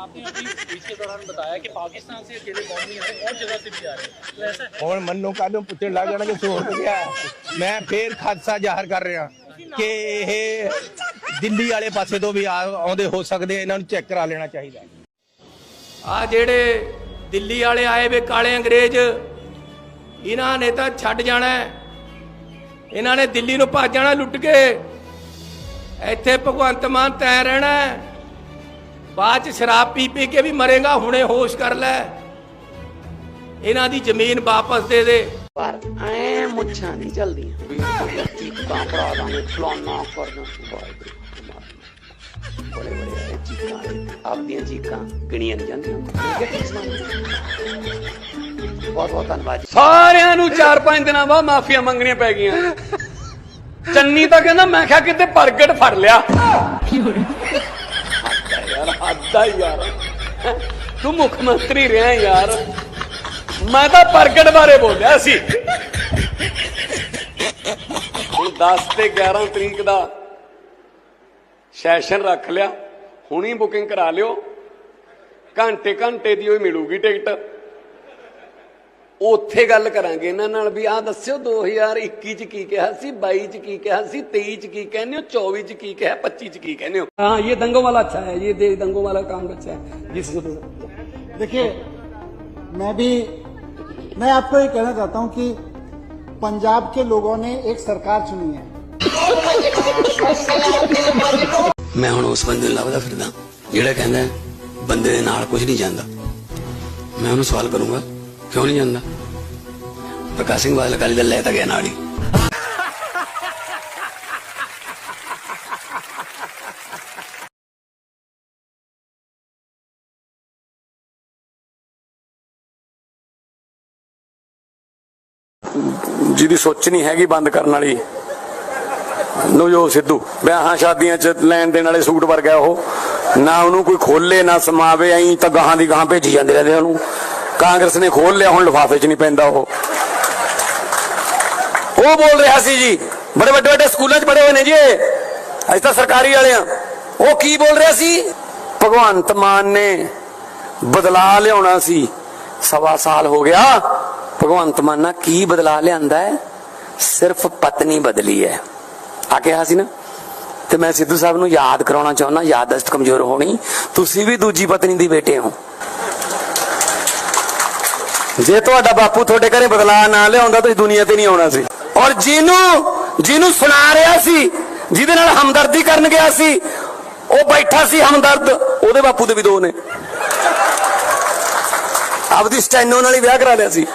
आपने अभी स्पीच के दौरान बताया कि पाकिस्तान से अकेले बॉम्ब नहीं आ रहे और जगह से भी आ रहे हैं तो ऐसा है ਹੁਣ ਮੰਨੋ ਕਾਹਦੋਂ ਪੁੱਛਣ ਲੱਗ ਜਾਣਾ ਕਿ ਸੋਰ ਤੇ ਗਿਆ ਮੈਂ ਫੇਰ ਖਾਦਸਾ ਜ਼ਾਹਰ ਕਰ ਰਿਹਾ ਕਿ ਇਹ ਦਿੱਲੀ ਵਾਲੇ ਪਾਸੇ ਤੋਂ ਵੀ ਆ- ਆਉਂਦੇ ਹੋ ਸਕਦੇ ਆ, ਇਹਨਾਂ ਨੂੰ ਚੈੱਕ ਕਰਾ ਲੈਣਾ ਚਾਹੀਦਾ ਆ ਜਿਹੜੇ ਦਿੱਲੀ ਵਾਲੇ ਆਏ ਵੇ ਕਾਲੇ ਅੰਗਰੇਜ਼ ਇਹਨਾਂ ਨੇ ਤਾਂ ਛੱਡ ਜਾਣਾ ਹੈ। ਇਹਨਾਂ ਨੇ ਦਿੱਲੀ ਨੂੰ ਭੱਜ ਜਾਣਾ ਲੁੱਟ ਕੇ ਇੱਥੇ ਭਗਵੰਤ ਮਾਨ ਤੈ ਰਹਿਣਾ ਹੈ। ਬਾਅਦ ਚ ਸ਼ਰਾਬ ਪੀ ਪੀ ਕੇ ਵੀ ਮਰੇਗਾ ਹੁਣੇ ਹੋਸ਼ ਕਰ ਲੈ। ਇਹਨਾਂ ਦੀ ਜ਼ਮੀਨ ਵਾਪਸ ਦੇ ਦੇ। ਪਰ ਐ ਮੁੱਛਾਂ ਨਹੀਂ ਚਲਦੀਆਂ। ਚੀਕਾਂ ਭਰਾ ਦਾਂਗੇ ਫਲਾਨਾ ਕਰਨਾ ਵਾਹਿਗੁਰੂ ਬੜੇ ਬੜੇ ਆਏ ਚੀਕਾਂ ਵਾਲੇ। ਆਪਦੀਆਂ ਚੀਕਾਂ ਗਿਣੀਆਂ ਨਹੀਂ ਜਾਂਦੀਆਂ। ਬਹੁਤ ਬਹੁਤ ਧੰਨਵਾਦ। ਸਾਰਿਆਂ ਨੂੰ 4-5 ਦਿਨਾਂ ਬਾਅਦ ਮਾਫੀਆਂ ਮੰਗਣੀਆਂ ਪੈ ਗਈਆਂ। ਚੰਨੀ ਤਾਂ ਕਹਿੰਦਾ ਮੈਂ ਕਿਹਾ ਕਿਤੇ ਪ੍ਰਗਟ ਫੜ ਲਿਆ। ਯਾਰ ਯਾਰ। ਤੂੰ ਮੁੱਖ ਮੰਤਰੀ ਰਿਹਾ ਯਾਰ। ਮੈਂ ਤਾਂ ਪ੍ਰਗਟ ਬਾਰੇ ਬੋਲਿਆ ਸੀ। ਹੁਣ 10 ਤੇ 11 ਤਰੀਕ ਦਾ ਸੈਸ਼ਨ ਰੱਖ ਲਿਆ। ਹੁਣੀ ਬੁਕਿੰਗ ਕਰਾ ਲਿਓ। ਘੰਟੇ ਘੰਟੇ ਦੀ ਉਹ ਮਿਲੂਗੀ ਟਿਕਟ। ਉੱਥੇ ਗੱਲ ਕਰਾਂਗੇ ਇਹਨਾਂ ਨਾਲ ਵੀ ਆਹ ਦੱਸਿਓ 2021 ਚ ਕੀ ਕਿਹਾ ਸੀ 22 ਚ ਕੀ ਕਿਹਾ ਸੀ 23 ਚ ਕੀ ਕਹਿੰਦੇ ਹੋ 24 ਚ ਕੀ ਕਿਹਾ 25 ਚ ਕੀ ਕਹਿੰਦੇ ਹੋ ਹਾਂ ਇਹ ਦੰਗੋਂ ਵਾਲਾ अच्छा है ये देख दंगों वाला काम अच्छा है जिस देखिए मैं भी मैं आपको ये कहना चाहता हूं कि पंजाब के लोगों ने एक सरकार चुनी है ਮੈਂ ਹੁਣ ਉਸ ਬੰਦੇ ਨੂੰ ਲੱਭਦਾ ਫਿਰਦਾ ਜਿਹੜਾ ਕਹਿੰਦਾ ਹੈ, ਬੰਦੇ ਦੇ ਨਾਲ ਕੁਝ ਨਹੀਂ ਜਾਂਦਾ ਮੈਂ ਉਹਨੂੰ ਸਵਾਲ ਕਰੂੰਗਾ ਕਿਉਂ ਨਹੀਂ ਜਾਂਦਾ? ਪ੍ਰਕਾਸ਼ ਸਿੰਘ ਬਾਦਲ ਅਕਾਲੀ ਦਲ ਲੈ ਤਾਂ ਗਿਆ ਨਾਲ ਹੀ। ਜਿਹਦੀ ਸੋਚ ਨਹੀਂ ਹੈਗੀ ਬੰਦ ਕਰਨ ਵਾਲੀ, ਨਵਜੋਤ ਸਿੱਧੂ। ਵਿਆਹਾਂ ਸ਼ਾਦੀਆਂ 'ਚ ਲੈਣ ਦੇਣ ਵਾਲੇ ਸੂਟ ਵਰਗਾ ਉਹ। ਨਾ ਉਹਨੂੰ ਕੋਈ ਖੋਲੇ, ਨਾ ਸਮਾਵੇ, ਐਂ ਤਾਂ ਗਾਹਾਂ ਦੀ ਗਾਹਾਂ ਭੇਜੀ ਜਾਂਦੇ ਰਹਿੰਦੇ ਉਹਨੂੰ। ਕਾਂਗਰਸ ਨੇ ਖੋਲ ਲਿਆ, ਹੁਣ ਲਿਫਾਫੇ 'ਚ ਨਹੀਂ ਪੈਂਦਾ ਉਹ। ਉਹ ਬੋਲ ਰਿਹਾ ਸੀ ਜੀ, ਬੜੇ ਵੱਡੇ ਵੱਡੇ ਸਕੂਲਾਂ 'ਚ ਪੜ੍ਹੇ ਹੋਏ ਨੇ ਜੀ ਅਸੀਂ ਤਾਂ ਸਰਕਾਰੀ ਵਾਲੇ ਆ ਉਹ ਕੀ ਬੋਲ ਰਿਹਾ ਸੀ? ਭਗਵੰਤ ਮਾਨ ਨੇ ਬਦਲਾ ਲਿਆਉਣਾ ਸੀ। ਸਵਾ ਸਾਲ ਹੋ ਗਿਆ। ਭਗਵੰਤ ਮਾਨ ਨੇ ਕੀ ਬਦਲਾ ਲਿਆਂਦਾ ਹੈ? ਸਿਰਫ ਪਤਨੀ ਬਦਲੀ ਹੈ। ਆ ਕਿਹਾ ਸੀ ਨਾ? ਤੇ ਮੈਂ ਸਿੱਧੂ ਸਾਹਿਬ ਨੂੰ ਯਾਦ ਕਰਾਉਣਾ ਚਾਹੁੰਦਾ ਯਾਦਸਤ ਕਮਜ਼ੋਰ ਹੋਣੀ। ਤੁਸੀਂ ਵੀ ਦੂਜੀ ਪਤਨੀ ਦੀ ਬੇਟੇ ਹੋ। ਜੇ ਤੁਹਾਡਾ ਬਾਪੂ ਤੁਹਾਡੇ ਘਰੇ ਬਦਲਾਅ ਨਾ ਲਿਆਉਂਦਾ, ਤੁਸੀਂ ਦੁਨੀਆ ਤੇ ਨਹੀਂ ਆਉਣਾ ਸੀ। ਔਰ ਜਿਹਨੂੰ ਜਿਹਨੂੰ ਸੁਣਾ ਰਿਹਾ ਸੀ, ਜਿਹਦੇ ਨਾਲ ਹਮਦਰਦੀ ਕਰਨ ਗਿਆ ਸੀ, ਉਹ ਬੈਠਾ ਸੀ ਹਮਦਰਦ, ਉਹਦੇ ਬਾਪੂ ਦੇ ਵੀ ਦੋ ਨੇ। ਆਪਦੀ ਸਟੈਨੋ ਨਾਲ ਹੀ ਵਿਆਹ ਕਰਾ ਲਿਆ ਸੀ।